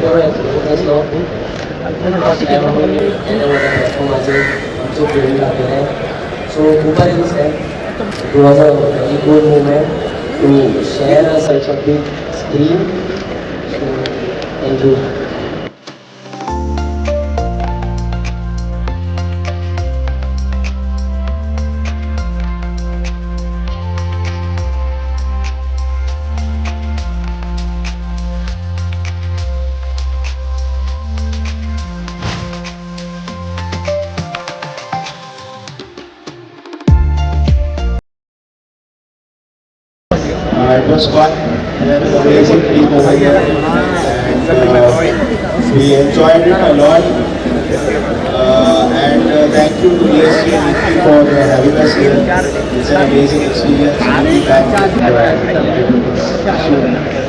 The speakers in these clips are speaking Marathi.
तुमच्याकडे एक्सपिरियन्स होती फर्स्ट टाइम आपण याच्यामध्ये प्लॅटफॉर्माचे आमचे ट्रेनिंग लागलेलं आहे सो खूप भारी दिसत आहे It was a very good moment to share such a big screen. So, thank you. We enjoyed it a lot. Uh, and uh, thank you to ESG for uh, having us here. It's an amazing experience. We'll be back.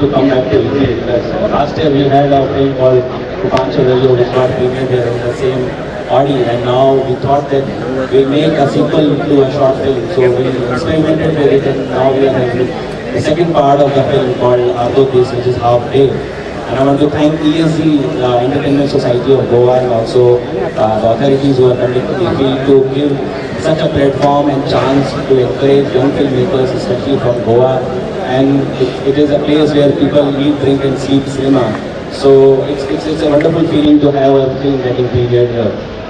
To come back to because last year we had a film called Kupancha Vello which got premiered here in the same Audi and now we thought that we'll make a sequel to a short film. So we experimented with it and now we are having the second part of the film called Ardo which is Half Day. And I want to thank ESG uh, Entertainment Society of Goa and also uh, the authorities who are conducting the film to give such a platform and chance to encourage young filmmakers especially from Goa and it, it is a place where people eat, drink and sleep cinema. So it's, it's, it's a wonderful feeling to have a film getting premiered here.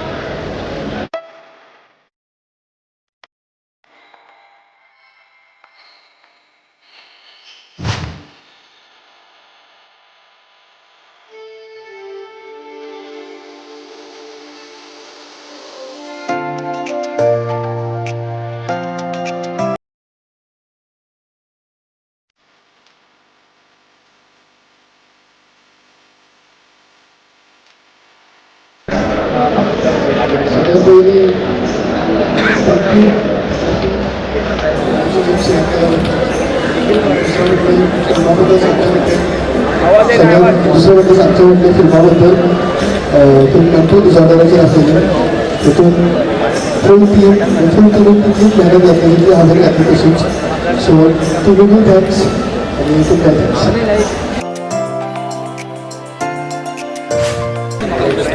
तुम्ही खूप थँक्स आणि खूप काय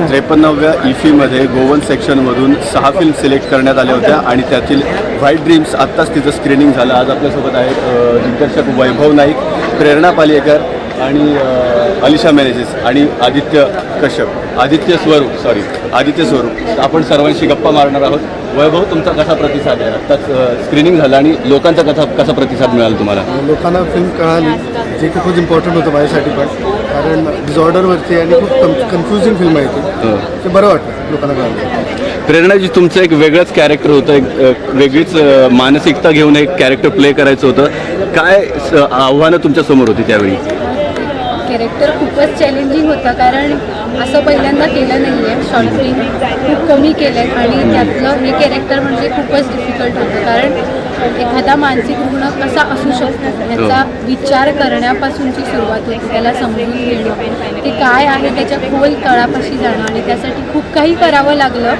त्रेपन्नाव्या इफीमध्ये गोवन सेक्शनमधून सहा फिल्म सिलेक्ट करण्यात आल्या होत्या आणि त्यातील व्हाईट ड्रीम्स आत्ताच तिचं स्क्रीनिंग झालं. आज आपल्यासोबत आहेत दिग्दर्शक वैभव नाईक प्रेरणा पालियेकर आणि अलिशा मॅनेजेस आणि आदित्य कश्यप. आदित्य स्वरूप सॉरी आदित्य स्वरूप. आपण सर्वांशी गप्पा मारणार आहोत. वैभव तुमचा कसा प्रतिसाद आहे? आत्ताच स्क्रीनिंग झालं आणि लोकांचा कसा कसा प्रतिसाद मिळाला तुम्हाला? लोकांना फिल्म कळाली जे की खूप इम्पॉर्टंट होतं माझ्यासाठी पण. कारण डिझॉर्डरवरती आणि खूप कन्फ्युजिंग फिल्म आहे ती. ते बरं वाटतं लोकांना कळालं. प्रेरणाजी तुमचं एक वेगळंच कॅरेक्टर होतं एक वेगळीच मानसिकता घेऊन एक कॅरेक्टर प्ले करायचं होतं. काय आव्हानं तुमच्यासमोर होती त्यावेळी? कॅरेक्टर खूपच चॅलेंजिंग होतं कारण असं पहिल्यांदा केलं नाही आहे शॉर्ट फिल्म खूप कमी केलं आहे आणि त्यातलं हे कॅरेक्टर म्हणजे खूपच डिफिकल्ट होतं. कारण एखादा मानसिक रुग्ण कसा असू शकतो ह्याचा विचार करण्यापासूनची सुरुवात होती त्याला समजून घेणं. ते काय आहे त्याच्या खोल तळापाशी जाणं आणि त्यासाठी खूप काही करावं लागलं.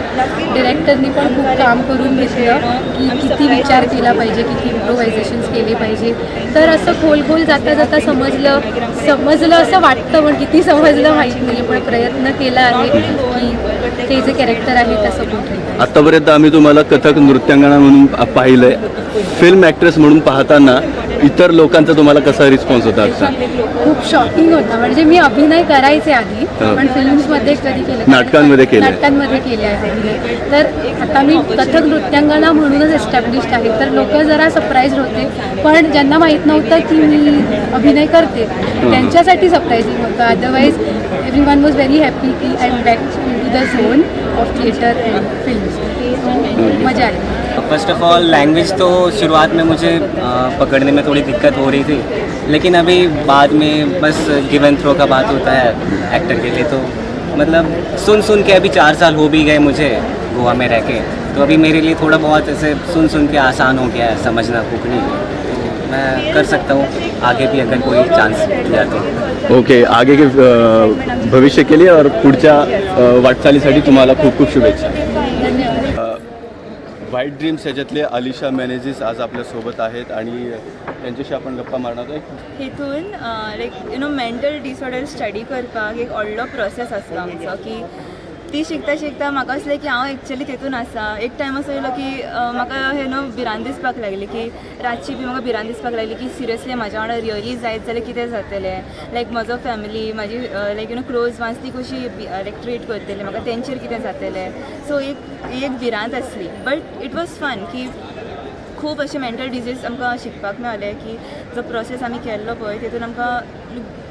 डिरेक्टरनी पण खूप काम करून घेतलं की किती विचार केला पाहिजे किती इम्प्रोव्हायझेशन्स केले पाहिजे. तर असं खोल खोल जाता जाता समजलं समजलं असं वाटतं पण किती समजलं माहीत नाही पण प्रयत्न केला आहे की ते जे कॅरेक्टर आहे आतापर्यंत आम्ही तुम्हाला कथक नृत्यांगना म्हणून पाहिलंय. फिल्म ॲक्ट्रेस म्हणून पाहताना इतर लोकांचा तुम्हाला कसा रिस्पॉन्स होता खूप शॉकिंग होता. म्हणजे मी अभिनय करायचे आधी. पण फिल्म्समध्ये कधी केलं नाटकांमध्ये केलंय. नाटकांमध्ये केले आहे अभिनय. तर आता मी कथक नृत्यांगना म्हणूनच एस्टॅब्लिश्ड आहे. तर लोक जरा सरप्राईज होते. पण ज्यांना माहीत नव्हतं की मी अभिनय करते त्यांच्यासाठी सरप्राईजिंग होतं. Otherwise every one was very happy की I am back the zone of theatre and film मज़ा आई फ़र्स्ट ऑफ़ ऑल लैंग्वेज तो शुरुआत में मुझे पकड़ने में थोड़ी दिक्कत हो रही थी, लेकिन अभी बाद में बस गिव एंड थ्रो का बात होता है एक्टर के लिए तो मतलब सुन सुन के अभी चार साल हो भी गए मुझे गोवा में रह के तो अभी मेरे लिए थोड़ा बहुत ऐसे सुन सुन के आसान हो गया है, समझना कुकनी मैं कर सकता हूँ। आगे भी अगर कोई चांस दिया तो। ओके आगे के भविष्य के लिए और पुढच्या वाटचालीसाठी तुम्हाला खूप खूप शुभेच्छा। व्हाईट ड्रीम्स ह्याच्यातले अलिशा मॅनेजेस आज आपल्यासोबत आहेत आणि त्यांच्याशी आपण गप्पा मारणार आहे हितून like you know mental disorder study करपाक एक व्हडलो प्रोसेस आसलो आमचो की ती शिकता शिकता म्हाका असलें की हांव एक्चुअली तितून आसा. एक टायम असो येयलो की म्हाका हे न्हू भिरांत दिसपाक लागली की रातची बी म्हाका भिरांत दिसपाक लागली की सिरियसली म्हाज्या वांगडा रियली जायत जाल्यार कितें जातलें? लायक म्हजो फॅमिली म्हाजी like you know close ones ती कशी लायक ट्रीट करतली? म्हाका तेंचेर कितें जातलें? सो एक एक भिरांत आसली. बट इट वॉज फन की खूब अशे मेंटल डिजीज आमकां शिकपाक मेळले की जो प्रोसेस आमी केल्लो पळय तितून आमकां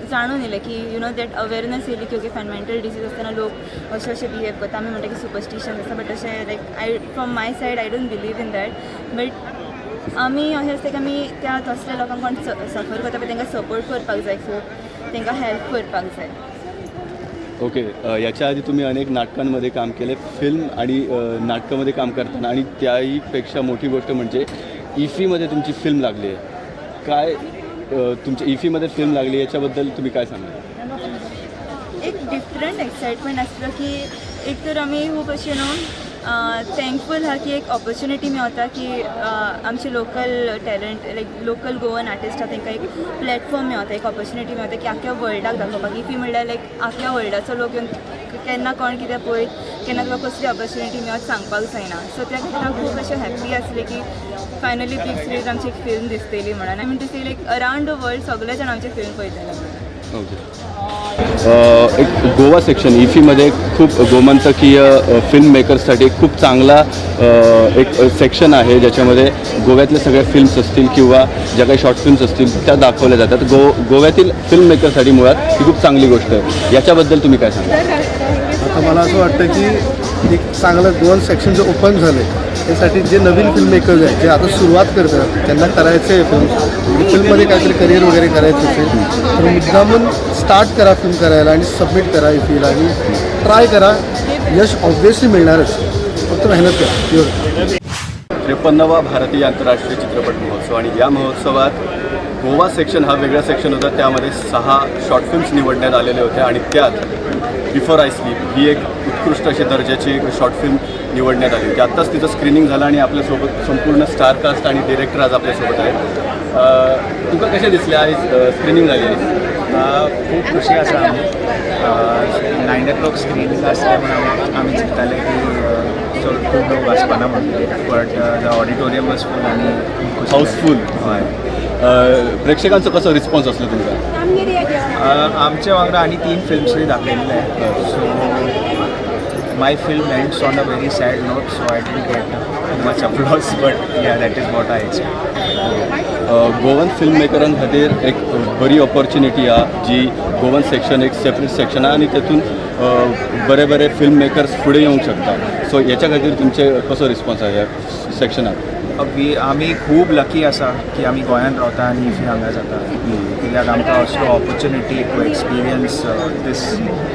जाणून येयलें की यु नो दॅट अवेरनस येयली की ओके मेंटल डिजीज आसतना लोक अशें अशें बिहेव करता आमी म्हणटा की सुपरस्टिशन आसा बट अशें like I from my side I don't believe in that but आमी अशें आसता की आमी त्या तसल्या लोकांक कोण सफर करता पळय तांकां सपोर्ट करपाक जाय खूब तांकां हेल्प करपाक जाय. ओके अ, याच्या आधी तुम्ही अनेक नाटकांमध्ये काम केले फिल्म आणि नाटकामध्ये काम करताना. आणि त्याहीपेक्षा मोठी गोष्ट म्हणजे इफीमध्ये तुमची फिल्म लागली आहे. काय तुमच्या इफीमध्ये फिल्म लागली याच्याबद्दल तुम्ही काय सांगाल? एक डिफरंट एक्सायटमेंट आसलो की एक तर आमी खूब अशें न्हू थँकफूल हा की एक ऑपॉर्च्युनिटी मेळटा की आमचे local talent like local Goan artist हा तांकां एक प्लॅटफॉर्म मेवता एक ऑपॉर्च्युनिटी मेवता की आख्या वर्ल्डाक दाखोवपाक इफी म्हणल्यार लायक आख्या वर्ल्डाचो लोक येवन केन्ना कोण कितें पळयत केन्ना तुका कसली ऑपॉर्च्युनिटी मेळत सांगपाक जायना सो त्या खातीर हांव खूब अशें हॅप्पी आसलें की फायनली बिग स्क्रीन आमची एक फिल्म दिसतली म्हणून. I mean to see like around the world सगळे जाण आमची फिल्म पळयतले ओके. अ, एक गोवा सेक्शन इफीमध्ये खूप गोमंतकीय फिल्म मेकर्ससाठी खूप चांगला एक सेक्शन आहे ज्याच्यामध्ये गोव्यातल्या सगळ्या फिल्म्स असतील किंवा ज्या काही शॉर्ट फिल्म्स असतील त्या दाखवल्या जातात. गो गोव्यातील फिल्म मेकरसाठी मुळात ही खूप चांगली गोष्ट आहे. याच्याबद्दल तुम्ही काय सांगा आता मला असं वाटतं की एक चांगलं दोन सेक्शन जे ओपन झाले त्यासाठी जे नवीन फिल्म मेकर्स आहेत जे आता सुरुवात करतात त्यांना करायचं आहे म्हणजे फिल्म फिल्ममध्ये काहीतरी करिअर वगैरे करायचं असेल तर मुद्दामून स्टार्ट करा फिल्म करायला आणि सबमिट करा फील आणि ट्राय करा. यश ऑब्व्हियसली मिळणारच फक्त मेहनत करा. एवढं त्रेपन्नवा भारतीय आंतरराष्ट्रीय चित्रपट महोत्सव आणि या महोत्सवात गोवा सेक्शन हा वेगळा सेक्शन होता. त्यामध्ये सहा शॉर्ट फिल्म्स निवडण्यात आलेले होते आणि त्यात बिफोर आय स्लीप ही एक उत्कृष्ट अशी दर्जाची एक शॉर्ट फिल्म निवडण्यात आली होती. आत्ताच तिचं स्क्रीनिंग झालं आणि आपल्यासोबत संपूर्ण स्टार कास्ट आणि डिरेक्टर आज आपल्यासोबत आहेत. तुका कशें दिसलें? आयज स्क्रीनिंग जाली आयज खूब खुशी आसा आमी नायन ओ क्लॉक स्क्रीनिंग आसता म्हणून आमी चिंतताले की खूब लोक आसपाना म्हणून. But the auditorium was full Khushi housefull हय. प्रेक्षकांचो कसो रिस्पॉन्स असलो तुमकां अ, आमचे वांगडा आनी तीन फिल्म्सूय दाखयल्ले so my film ends on a very sad note so I didn't get much applause but yeah that is what I expect Goan film मेकरां खातीर एक बरी ऑपॉर्च्युनिटी हा जी गोवन सेक्शन एक सेपरेट सेक्शन आहे आणि तेतून बरे बरे फिल्म मेकर्स फुडें येवंक शकता सो हेच्या खातीर तुमचे कसो रिस्पॉन्स आहे ह्या सेक्शनाक आमी खूब लकी आसा की आमी गोंयांत रावता आनी हांगा जाता. कित्याक आमकां असलो opportunity to experience this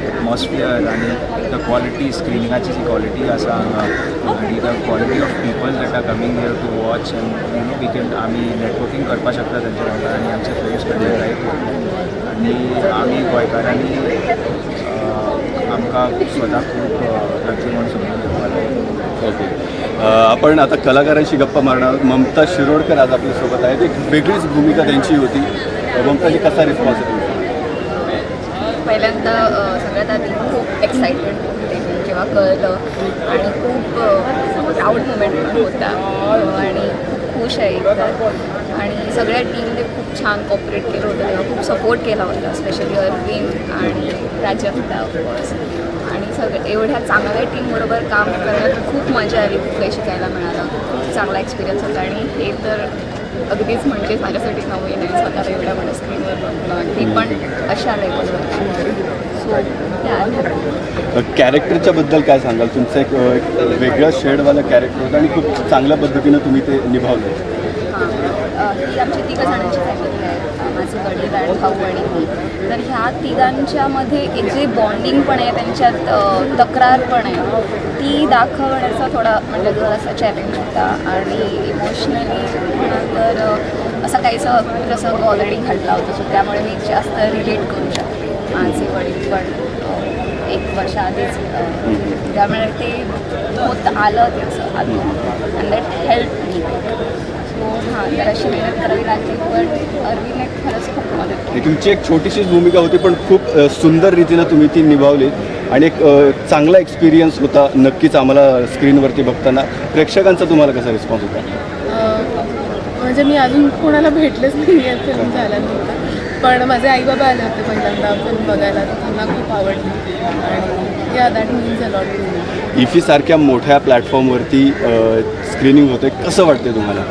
atmosphere आनी द क्वॉलिटी स्क्रिनिंगाची जी क्वॉलिटी आसा हांगा आनी the quality of people that are coming here to watch and you know we can आमी नेटवर्कींग करपाक शकता तांच्या वांगडा आनी आमचे फ्रेंड्स कडेन जायत आनी आमी गोंयकारांनी आमकां स्वता खूब लकी म्हणून समजून घेवपाक जाय ओके आपण आता कलाकारांशी गप्पा मारणार ममता शिरोडकर आज आपल्यासोबत आहेत. एक वेगळीच भूमिका त्यांची होती. ममताजी म्हणजे कसा रिस्पॉन्स आहे तुमचा? पहिल्यांदा सगळ्यात आधी खूप एक्साइटमेंट होते जेव्हा कळलं. आणि खूप प्राऊड मुमेंट पण होता. आणि खूप खुश आहे एकतर. आणि सगळ्या टीमने खूप छान कॉपरेट केलं होतं तेव्हा. खूप सपोर्ट केला होता स्पेशली अरविंद आणि प्राजक्ता ऑफकोर्स आणि सगळं एवढ्या चांगल्या टीमबरोबर काम करण्यात खूप मजा आली खूप काही शिकायला मिळालं. खूप चांगला एक्सपिरियन्स होता. आणि हे तर अगदीच म्हणजे माझ्यासाठी नवीन आहे. स्वतःला एवढ्या मोठ्या स्क्रीनवर बघणं ती पण अशा लेवलवर कॅरेक्टरच्या बद्दल काय सांगाल? तुमचं एक वेगळं शेडवालं कॅरेक्टर होतं आणि खूप चांगल्या पद्धतीनं तुम्ही ते निभावलं. हां. आमची तिघं जणांची फॅमिली आहे. माझे वडील आणि भाऊ आणि मी तर ह्या तिघांच्यामध्ये एक जे बॉन्डिंग पण आहे त्यांच्यात तक्रार पण आहे ती दाखवण्याचा थोडा म्हणजे जरासा चॅलेंज होता. आणि इमोशनली म्हणाल तर असा काहीसा प्रसंग ऑलरेडी घडला होता. सो त्यामुळे मी जास्त रिलेट करू शकते माझे वडील पण एक वर्ष आधीच त्यामुळे ते होत आलं ते असं आलं अँड दॅट हेल्प मी हां तर अशी मेहनत करावी लागली पण अरविंदने खरंच खूप मदत केली. तुमची एक छोटीशीच भूमिका होती पण खूप सुंदर रीतीनं तुम्ही ती निभावली. आणि एक चांगला एक्सपिरियन्स होता नक्कीच आम्हाला स्क्रीनवरती बघताना. प्रेक्षकांचा तुम्हाला कसा रिस्पॉन्स होता? म्हणजे मी अजून कोणाला भेटलेच नाही आहे फिल्म झाल्यानंतर. पण माझे आई बाबा आले होते पहिल्यांदा फिल्म बघायला त्यांना खूप आवडली. आणि yeah that means a lot IFFI सारख्या मोठ्या प्लॅटफॉर्मवरती स्क्रीनिंग होते कसं वाटते तुम्हाला?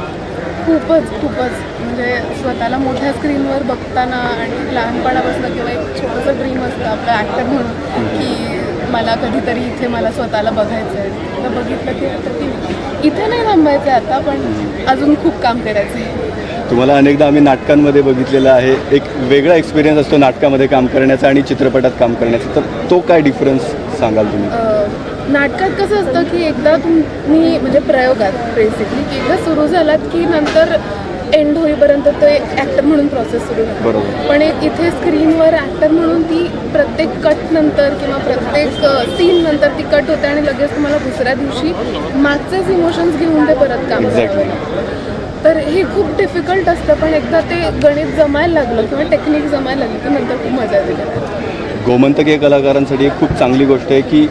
खूपच खूपच. म्हणजे स्वतःला मोठ्या स्क्रीनवर बघताना आणि लहानपणापासून किंवा एक छोटंसं ड्रीम असतं आपलं ॲक्टर म्हणून की मला कधीतरी इथे मला स्वतःला बघायचं आहे तर बघितलं की वाटतं की इथे नाही थांबायचं आहे आता पण अजून खूप काम करायचं आहे तुम्हाला अनेकदा आम्ही नाटकांमध्ये बघितलेलं आहे. एक वेगळा एक्सपिरियन्स असतो नाटकामध्ये काम करण्याचा आणि चित्रपटात काम करण्याचा. तर तो काय डिफरन्स सांगाल तुम्ही? नाटकात कसं असतं की एकदा तुम्ही म्हणजे प्रयोगात बेसिकली की एकदा सुरू झालात की नंतर एंड होईपर्यंत ते ॲक्टर म्हणून प्रोसेस सुरू होते पण एक इथे स्क्रीनवर ॲक्टर म्हणून ती प्रत्येक कट नंतर किंवा प्रत्येक सीन नंतर ती कट होते आणि लगेच तुम्हाला दुसऱ्या दिवशी मागचेच इमोशन्स घेऊन ते परत काम. तर हे खूप डिफिकल्ट असतं पण एकदा ते गणित जमायला लागलं किंवा टेक्निक जमायला लागली की नंतर खूप मजा येते. गोमंतकीय कलाकारांसाठी एक खूप चांगली गोष्ट आहे की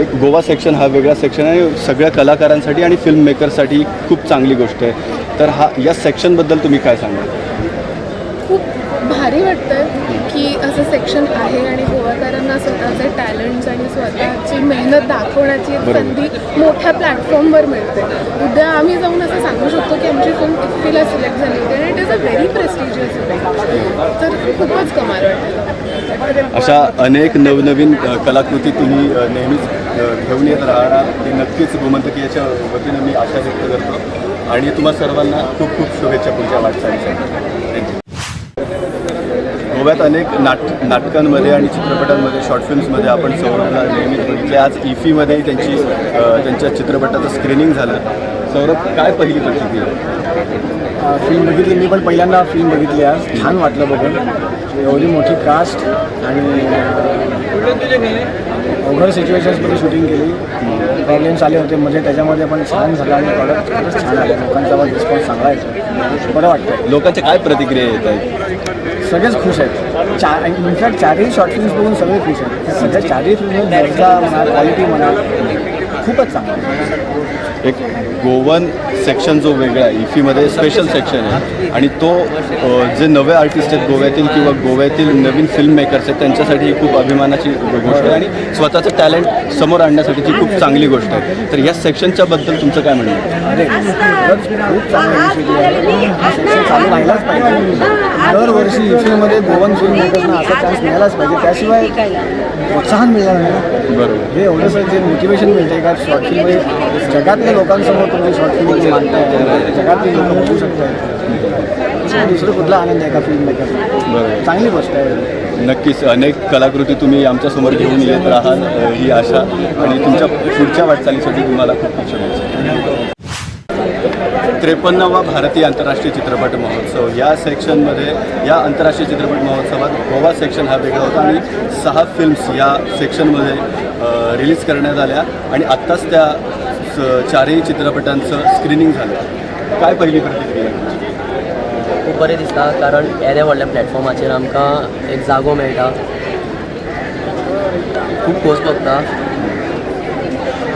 एक गोवा सेक्शन हा वेगळा सेक्शन आहे. सगळ्या कलाकारांसाठी आणि फिल्म मेकरसाठी खूप चांगली गोष्ट आहे. तर हा या सेक्शनबद्दल तुम्ही काय सांगाल? खूप भारी वाटतं की असं सेक्शन आहे आणि गोवाकारांना स्वतःचे टॅलेंट्स आणि स्वतःची मेहनत दाखवण्याची. संधी मोठ्या प्लॅटफॉर्मवर मिळते. उद्या आम्ही जाऊन असं सांगू शकतो की आमची फिल्म इफ्फीला सिलेक्ट झाली होती आणि it is a very prestigious event तर खूपच कमाल वाटतं अशा अनेक नवनवीन कलाकृती तुम्ही नेहमीच घेऊन येत राहणार हे नक्कीच गोमंतकीयाच्या वतीनं मी आशा व्यक्त करतो. आणि तुम्हा सर्वांना खूप खूप शुभेच्छा पुढच्या वाटचालीसाठी. थँक्यू गोव्यात अनेक नाट नाटकांमध्ये आणि चित्रपटांमध्ये शॉर्ट फिल्म्समध्ये आपण सौरभला नेहमीच बघितले आज इफीमध्येही त्यांची त्यांच्या चित्रपटाचं स्क्रीनिंग झालं. सौरभ काय पहिली प्रतिक्रिया? फिल्म बघितली. मी पण पहिल्यांदा फिल्म बघितली आज. छान वाटलं बघून. एवढी मोठी कास्ट आणि अवघड सिच्युएशन्समध्ये शूटिंग केली. प्रॉब्लेम्स आले होते. म्हणजे त्याच्यामध्ये पण छान झालं आणि प्रॉडक्ट खरंच छान आलं. लोकांचा पण रिस्पॉन्स चांगला येतो बरं वाटतं लोकांच्या काय प्रतिक्रिया येत आहेत? सगळेच खुश आहेत. चार इनफॅक्ट चारही शॉर्ट फिल्म्स बघून सगळे खुश आहेत. सध्या चारही फिल्म म्हणा क्वालिटी म्हणा खूपच चांगला. एक गोवन सेक्शन जो वेगळा आहे इफीमध्ये स्पेशल सेक्शन आहे. आणि तो जे नवे आर्टिस्ट आहेत गोव्यातील किंवा गोव्यातील नवीन फिल्म मेकर्स आहेत त्यांच्यासाठी ही खूप अभिमानाची गोष्ट आहे. आणि स्वतःचं टॅलेंट समोर आणण्यासाठीची खूप चांगली गोष्ट आहे. तर या सेक्शनच्या बद्दल तुमचं काय म्हणणं अरे खूप चांगलं राहिलाच पाहिजे. दरवर्षी इफ्यूमध्ये गोवन फिल्म मेकर्सना असा चान्स मिळालाच पाहिजे. त्याशिवाय प्रोत्साहन मिळणार नाही. बरोबर. हे एवढंच जे मोटिवेशन मिळते का शॉर्ट जगातल्या लोकांसमोर तुम्ही शॉर्ट फिल्म मांडताय जगातली लोक बघू शकताय दुसरं कुठला आनंद आहे का फिल्म मेकर बरोबर. चांगली गोष्ट आहे. नक्कीच. अनेक कलाकृती तुम्ही आमच्यासमोर घेऊन येत राहाल ही आशा. आणि तुमच्या पुढच्या वाटचालीसाठी तुम्हाला खूप खूप शुभेच्छा. त्रेपन्नावा भारतीय आंतरराष्ट्रीय चित्रपट महोत्सव. या सेक्शनमध्ये या आंतरराष्ट्रीय चित्रपट महोत्सवात गोवा सेक्शन हा वेगळा होता आणि सहा फिल्म्स या सेक्शनमध्ये रिलीज करण्यात आल्या. आणि आत्ताच त्या चारही चित्रपटांचं स्क्रीनिंग झालं. काय पहिली प्रतिक्रिया? खूब बरें दिसता कारण येदे व्हडल्या प्लॅटफॉर्माचेर आमकां एक जागो मेळटा. खूब खोस भोगता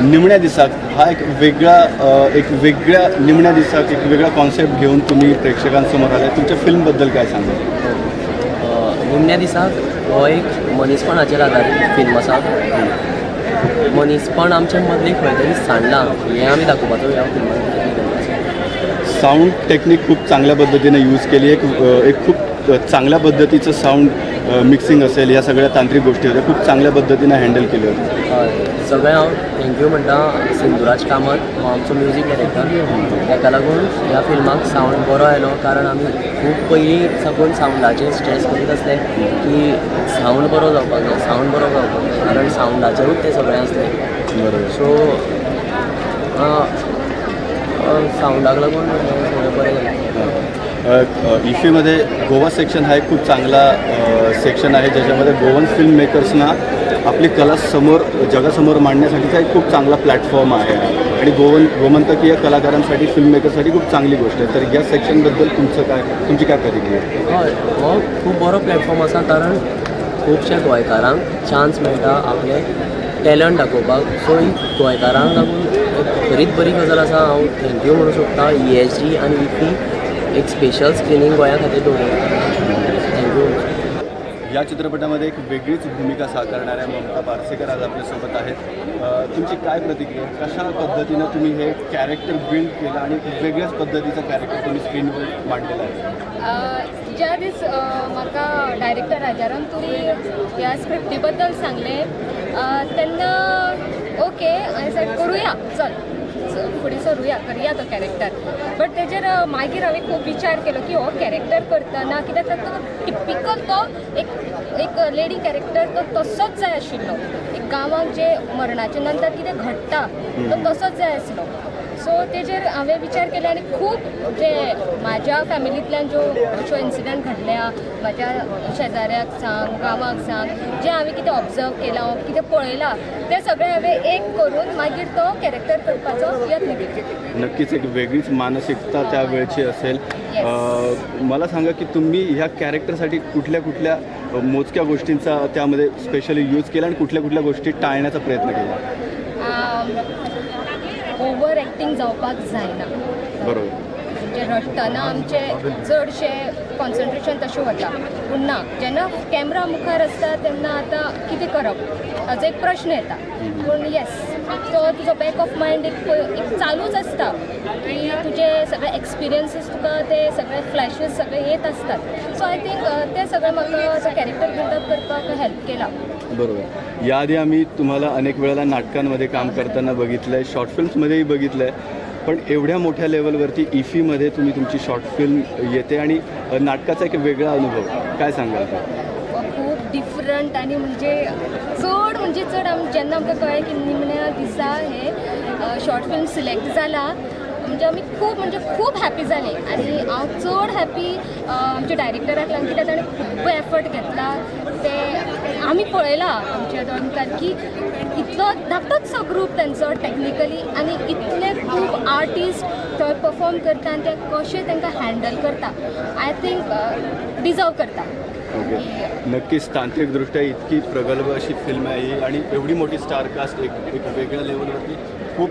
निमण्या दिसाक हा एक वेगळा अ, एक वेगळ्या निमण्या दिसाक एक वेगळा कॉन्सेप्ट घेऊन तुम्ही प्रेक्षकांसमोर आले तुमच्या फिल्मबद्दल काय सांगाल? अ, निमण्या दिसाक हो एक मनीसपणाचेर आदारीत फिल्म आसा मनीसपण आमच्या मदली खंय तरी सांडला. हें आमी दाखोवपाचो ह्या फिल्मान साऊंड टेक्निक खूप चांगल्या पद्धतीने यूज केली. एक एक खूप चांगल्या पद्धतीचं साऊंड मिक्सिंग असेल या सगळ्या तांत्रिक गोष्टी होत्या खूप चांगल्या पद्धतीने हँडल केली होती. हय सगळें हांव थँक्यू म्हणटा सिंधुराज कामत हो आमचो म्युजीक डायरेक्टर ताका लागून ह्या फिल्माक सावंड बरो आयलो कारण आमी खूब पयलीं साकून सावंडाचेर स्ट्रेस करीत आसले की सावंड बरो जावपाक जाय सावंड बरो जावपाक जाय कारण सावंडाचेरूच तें सगळें आसलें बरोबर. सो सावंडाक लागून सगळें बरें जालें इफीमध्ये गोवा सेक्शन हा एक खूप चांगला सेक्शन आहे ज्याच्यामध्ये गोवन फिल्म मेकर्सना आपली कला समोर जगासमोर मांडण्यासाठीचा एक खूप चांगला प्लॅटफॉर्म आहे. आणि गोवन गोमंतकीय कलाकारांसाठी फिल्म मेकरसाठी खूप चांगली गोष्ट आहे. तर या सेक्शनबद्दल तुमचं काय तुमची काय प्रतिक्रिया आहे? हय हो खूब बरो प्लॅटफॉर्म आसा कारण खुबश्या गोंयकारांक चान्स मेळटा आपले टॅलंट दाखोवपाक. सो ही गोंयकारांक लागून खरीच बरी गजाल आसा हांव थँक्यू म्हणूं सोदतां ई एस जी आनी इफी एक स्पेशल स्क्रिनींग गोंया खातीर दवरता थँक्यू या चित्रपटामध्ये एक वेगळीच भूमिका साकारणाऱ्या ममता पारसेकर आज आपल्यासोबत आहेत. तुमची काय प्रतिक्रिया? कशा पद्धतीनं तुम्ही हे कॅरेक्टर बिल्ड केलं आणि वेगळ्याच पद्धतीचं कॅरेक्टर तुम्ही स्क्रीनवर मांडलेलं आहे? ज्या दीस म्हाका डायरेक्टर राजाराम तुरी ह्या स्क्रिप्टी बद्दल सांगलें अ, तेन्ना ओके हांवें करुया चल. फुडें सरुया करुया तो कॅरेक्टर बट तेजेर मागीर हांवें खूब विचार केलो की हो कॅरेक्टर करतना कित्याक तातूंत टिपिकल तो एक एक लेडी कॅरेक्टर तो तसोच जाय आशिल्लो एक गांवांत जे मरणाच्या नंतर कितें घडटा तो तसोच जाय आसलो सो तेजेर हांवें विचार केले आनी खूब जे म्हाज्या फॅमिलींतल्यान ज्यो अश्यो इन्सिडंट घडल्या म्हाज्या शेजाऱ्याक सांग गांवाक सांग जे हांवें कितें ऑब्जर्व केलां कितें पळयलां तें सगळें हांवें एक करून मागीर तो कॅरेक्टर करपाचो यत्न केलो. नक्कीच एक वेगळीच मानसिकता त्या वेळची असेल. मला सांगा की तुम्ही ह्या कॅरेक्टरसाठी कुठल्या कुठल्या मोजक्या गोष्टींचा त्यामध्ये स्पेशली यूज केला आणि कुठल्या कुठल्या गोष्टी टाळण्याचा प्रयत्न केला? एक्टींग जावपाक जायना. बरोबर. म्हणजे रडटना आमचे चडशे कॉन्सन्ट्रेशन तशें वता. पूण ना जेन्ना कॅमेरा मुखार आसता तेन्ना आतां कितें करप? हाचो एक प्रश्न येता. पूण येस तो तुजो बॅक ऑफ मायंड एक एक चालूच आसता की तुजे सगळे एक्सपिरियन्सीस तुका ते सगळे फ्लॅशीस सगळे येत असतात. सो आय थिंक ते सगळें म्हाका तो कॅरेक्टर बिल्डअप करपाक हेल्प केला. बरोबर. याआधी आम्ही तुम्हाला अनेक वेळेला नाटकांमध्ये काम करताना बघितलं आहे शॉर्ट फिल्म्समध्येही बघितलं आहे पण एवढ्या मोठ्या लेवलवरती इफीमध्ये तुम्ही तुमची शॉर्ट फिल्म येते आणि नाटकाचा एक वेगळा अनुभव. काय सांगाल? खूब डिफरंट आनी म्हणजे चड म्हणजे चड जेन्ना आमकां कळ्ळें की निमण्या दिसा हे शॉर्ट फिल्म सिलेक्ट जाला म्हणजे आमी खूब म्हणजे खूब हॅपी जाली आनी हांव चड हॅपी आमच्या डायरेक्टराक लागून कित्याक ताणें खूब एफर्ट घेतला. ते आमी पळयला आमच्या दोळ्यांकार की इतलो धाकटोचसो ग्रूप तांचो टॅक्निकली आनी इतले खूब आर्टिस्ट थंय परफॉर्म करता आनी ते कशें तांकां हँडल करता. आय थिंक डिजर्व करता. ओके नक्कीच तांत्रिकदृष्ट्या इतकी प्रगल्भ अशी फिल्म आहे ही आणि एवढी मोठी स्टार कास्ट एक एक वेगळ्या लेवलवरती खूप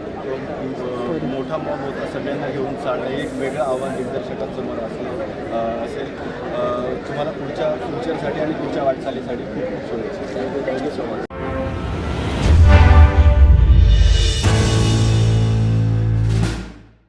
मोठा मॉम होता. सगळ्यांना घेऊन चालणं एक वेगळं आव्हान दिग्दर्शकांसमोर असलं. असेल तुम्हाला पुढच्या फ्युचरसाठी आणि पुढच्या वाटचालीसाठी खूप खूप शुभेच्छा. Thank you so much